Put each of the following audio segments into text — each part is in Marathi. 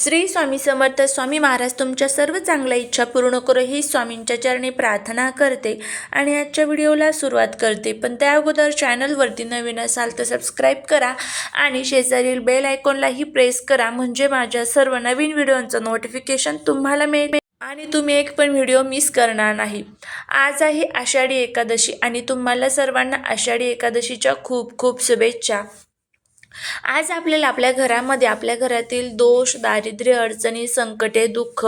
श्री स्वामी समर्थ स्वामी महाराज तुमच्या सर्व चांगल्या इच्छा पूर्ण करो ही स्वामींच्या चरणी प्रार्थना करते आणि आजच्या व्हिडिओला सुरुवात करते. पण त्या अगोदर चॅनलवरती नवीन असाल तर सबस्क्राईब करा आणि शेजारील बेल आयकॉनलाही प्रेस करा म्हणजे माझ्या सर्व नवीन व्हिडिओंचं नोटिफिकेशन तुम्हाला मिळेल. आणि तुम्ही एक पण व्हिडिओ मिस करणार नाही. आज आहे आषाढी एकादशी आणि तुम्हाला सर्वांना आषाढी एकादशीच्या खूप खूप शुभेच्छा. आज आपल्याला आपल्या घरामध्ये आपल्या घरातील दोष दारिद्र्य अडचणी संकटे दुःख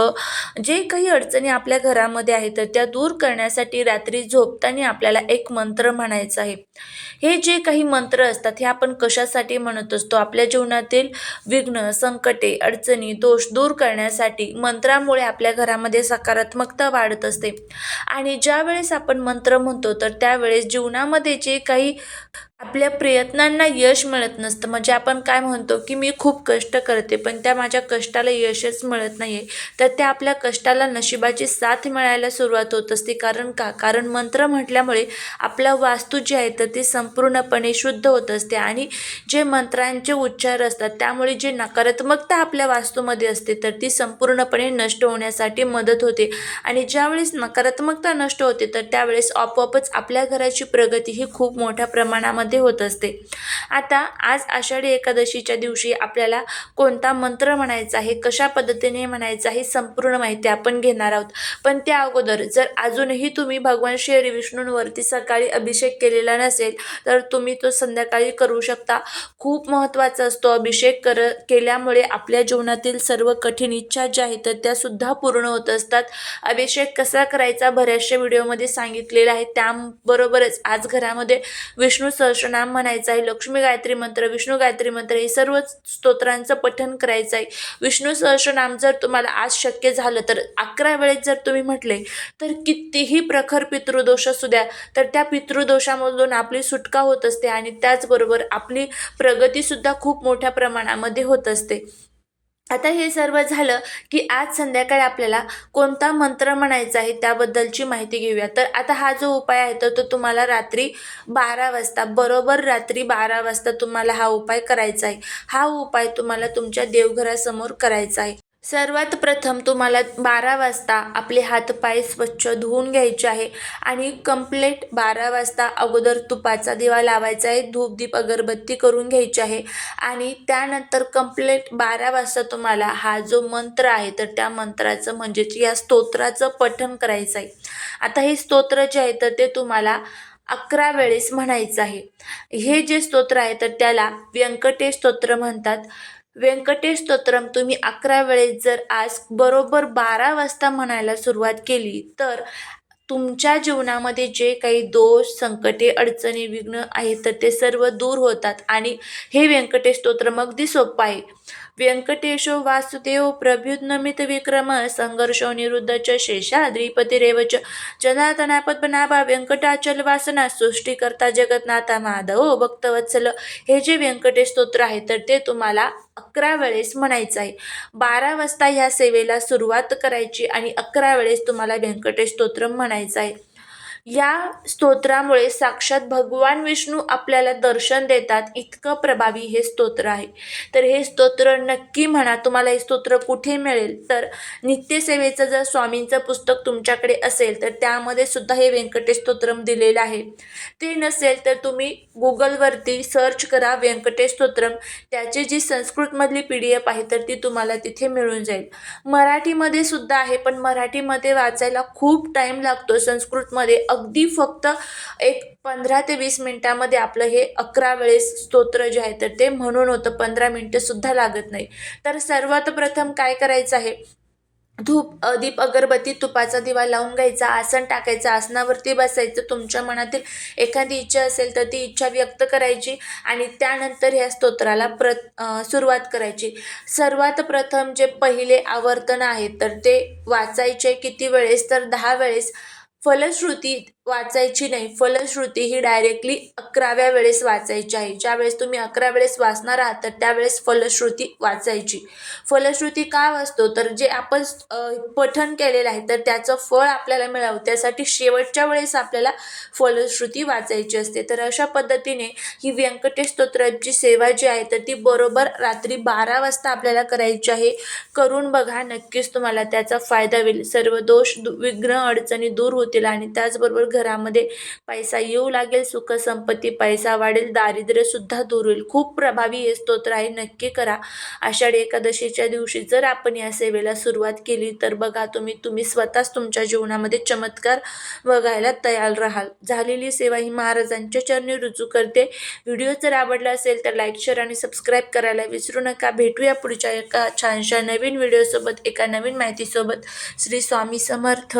जे काही अडचणी आपल्या घरामध्ये आहेत तर त्या दूर करण्यासाठी रात्री झोपताना आपल्याला एक मंत्र म्हणायचा आहे. हे जे काही मंत्र असतात हे आपण कशासाठी म्हणत असतो? आपल्या जीवनातील विघ्न संकटे अडचणी दोष दूर करण्यासाठी मंत्रामुळे आपल्या घरामध्ये सकारात्मकता वाढत असते. आणि ज्या वेळेस आपण मंत्र म्हणतो तर त्यावेळेस जीवनामध्ये जे काही आपल्या प्रयत्नांना यश मिळत नसतं. म्हणजे आपण काय म्हणतो की मी खूप कष्ट करते पण त्या माझ्या कष्टाला यशच मिळत नाही आहे तर त्या आपल्या कष्टाला नशिबाची साथ मिळायला सुरुवात होत असते. कारण का? कारण मंत्र म्हटल्यामुळे आपला वास्तू जी आहे तर ती संपूर्णपणे शुद्ध होत असते. आणि जे मंत्रांचे उच्चार असतात त्यामुळे जी नकारात्मकता आपल्या वास्तूमध्ये असते तर ती संपूर्णपणे नष्ट होण्यासाठी मदत होते. आणि ज्यावेळेस नकारात्मकता नष्ट होते तर त्यावेळेस आपोआपच आपल्या घराची प्रगती ही खूप मोठ्या प्रमाणामध्ये होत असते. आता आज आषाढी एकादशीच्या दिवशी आपल्याला कोणता मंत्र म्हणायचा आहे कशा पद्धतीने म्हणायचा आहे संपूर्ण माहिती आपण घेणार आहोत. पण त्या अगोदर जर अजूनही तुम्ही भगवान श्री विष्णूंवरती सकाळी अभिषेक केलेला नसेल तर तुम्ही तो संध्याकाळी करू शकता. खूप महत्त्वाचा असतो अभिषेक कर केल्यामुळे आपल्या जीवनातील सर्व कठीण इच्छा ज्या आहेत त्यासुद्धा त्या सुद्धा पूर्ण होत असतात. अभिषेक कसा करायचा बऱ्याचशा व्हिडिओमध्ये सांगितलेला आहे. त्याबरोबरच आज घरामध्ये विष्णू सहस्रनाम म्हणायचं आहे लक्ष्मी गायत्री मंत्र विष्णू गायत्री मंत्र हे सर्व स्तोत्रांचं पठन करायचं आहे विष्णू सहस्रनाम जर तुम्हाला आज शक्य झालं तर अकरा वेळेस जर तुम्ही म्हटले तर कितीही प्रखर पितृदोष असू द्या तर त्या पितृदोषामधून आपली सुटका होत असते आणि त्याचबरोबर आपली प्रगतीसुद्धा खूप मोठ्या प्रमाणामध्ये होत असते. आता हे सर्व झालं की आज संध्याकाळी आपल्याला कोणता मंत्र म्हणायचा आहे त्याबद्दलची माहिती घेऊया. तर आता हा जो उपाय आहे तर तो तुम्हाला रात्री बारा वाजता बरोबर रात्री बारा वाजता तुम्हाला हा उपाय करायचा आहे. हा उपाय तुम्हाला तुमच्या देवघरासमोर करायचा आहे. सर्वात प्रथम तुम्हाला बारा वाजता आपले हातपाय स्वच्छ धुवून घ्यायचे आहे आणि कंप्लेट बारा वाजता अगोदर तुपाचा दिवा लावायचा आहे. धूपदीप अगरबत्ती करून घ्यायची आहे. आणि त्यानंतर कंप्लेट बारा वाजता तुम्हाला हा जो मंत्र आहे तर त्या मंत्राचं म्हणजेच या स्तोत्राचं पठण करायचं आहे. आता हे स्तोत्र जे आहे तर ते तुम्हाला अकरा वेळेस म्हणायचं आहे. हे जे स्तोत्र आहे तर त्याला व्यंकटेश स्तोत्र म्हणतात. व्यंकटेश स्तोत्रम तुम्ही अकरा वेळेस जर आज बरोबर बारा वाजता म्हणायला सुरुवात केली तर तुमच्या जीवनामध्ये जे काही दोष संकटे अडचणी विघ्न आहेत तर ते सर्व दूर होतात. आणि हे व्यंकटेश स्तोत्रम अगदी सोपं आहे. व्यंकटेशो वासुदेव प्रभ्युन्नमित विक्रम संघर्षो निरुद्ध च शेषाद्रीपतिरेव च। जनार्दना पद्मनाभा व्यंकटाचल वासना सृष्टीकर्ता जगन्नाथा माधव भक्तवत्सल। हे जे व्यंकटेश स्तोत्र आहे तर ते तुम्हाला अकरा वेळेस म्हणायचं आहे. बारा वाजता ह्या सेवेला सुरुवात करायची आणि अकरा वेळेस तुम्हाला व्यंकटेश स्तोत्र म्हणायचं आहे. या स्तोत्रामुळे साक्षात भगवान विष्णू आपल्याला दर्शन देतात. इतकं प्रभावी हे स्तोत्र आहे. तर हे स्तोत्र नक्की म्हणा तुम्हाला हे स्तोत्र कुठे मिळेल? तर नित्यसेवेचं जर स्वामींचं पुस्तक तुमच्याकडे असेल तर त्यामध्ये सुद्धा हे व्यंकटेश स्तोत्रम दिलेलं आहे. ते नसेल तर तुम्ही गुगलवरती सर्च करा व्यंकटेश स्तोत्रम त्याची जी संस्कृतमधली पी डी एफ आहे तर ती तुम्हाला तिथे मिळून जाईल. मराठीमध्ये सुद्धा आहे पण मराठीमध्ये वाचायला खूप टाईम लागतो. संस्कृतमध्ये अगदी फक्त एक पंधरा ते वीस मिनटामध्ये आपलं हे अकरा वेळेस स्तोत्र जे आहे तर ते म्हणून होतं. पंधरा मिनटंसुद्धा लागत नाही. तर सर्वात प्रथम काय करायचं आहे? धूप दीप अगरबत्ती तुपाचा दिवा लावून घ्यायचा आसन टाकायचं आसनावरती बसायचं. तुमच्या मनातील एखादी इच्छा असेल तर ती इच्छा व्यक्त करायची आणि त्यानंतर ह्या स्तोत्राला प्र सुरुवात करायची. सर्वात प्रथम जे पहिले आवर्तन आहे तर ते वाचायचे किती वेळेस? तर दहा वेळेस. फलश्रुतीत वाचायची नाही. फलश्रुती ही डायरेक्टली अकराव्या वेळेस वाचायची आहे. ज्यावेळेस तुम्ही अकरा वेळेस वाचणार आहात तर त्यावेळेस फलश्रुती वाचायची. फलश्रुती का वाचतो? तर जे आपण पठन पठण केलेलं आहे तर त्याचं फळ आपल्याला मिळावं. त्यासाठी शेवटच्या वेळेस आपल्याला फलश्रुती वाचायची असते. तर अशा पद्धतीने ही व्यंकटेश स्तोत्राची सेवा जी आहे तर ती बरोबर रात्री बारा वाजता आपल्याला करायची आहे. करून बघा नक्कीच तुम्हाला त्याचा फायदा होईल. सर्व दोष दु- विघ्न अडचणी दूर होतील आणि त्याचबरोबर घरामध्ये पैसा येऊ लागेल सुखसंपत्ती पैसा वाढेल दारिद्र्यसुद्धा दूर होईल. खूप प्रभावी हे स्तोत्र आहे नक्की करा. आषाढी एकादशीच्या दिवशी जर आपण या सेवेला सुरुवात केली तर बघा तुम्ही तुम्ही स्वतःच तुमच्या जीवनामध्ये चमत्कार बघायला तयार राहाल. झालेली सेवा ही महाराजांच्या चरणी रुजू करते. व्हिडिओ जर आवडला असेल तर लाईक शेअर आणि सबस्क्राईब करायला विसरू नका. भेटूया पुढच्या एका छानशा नवीन व्हिडिओसोबत एका नवीन माहितीसोबत. श्री स्वामी समर्थ.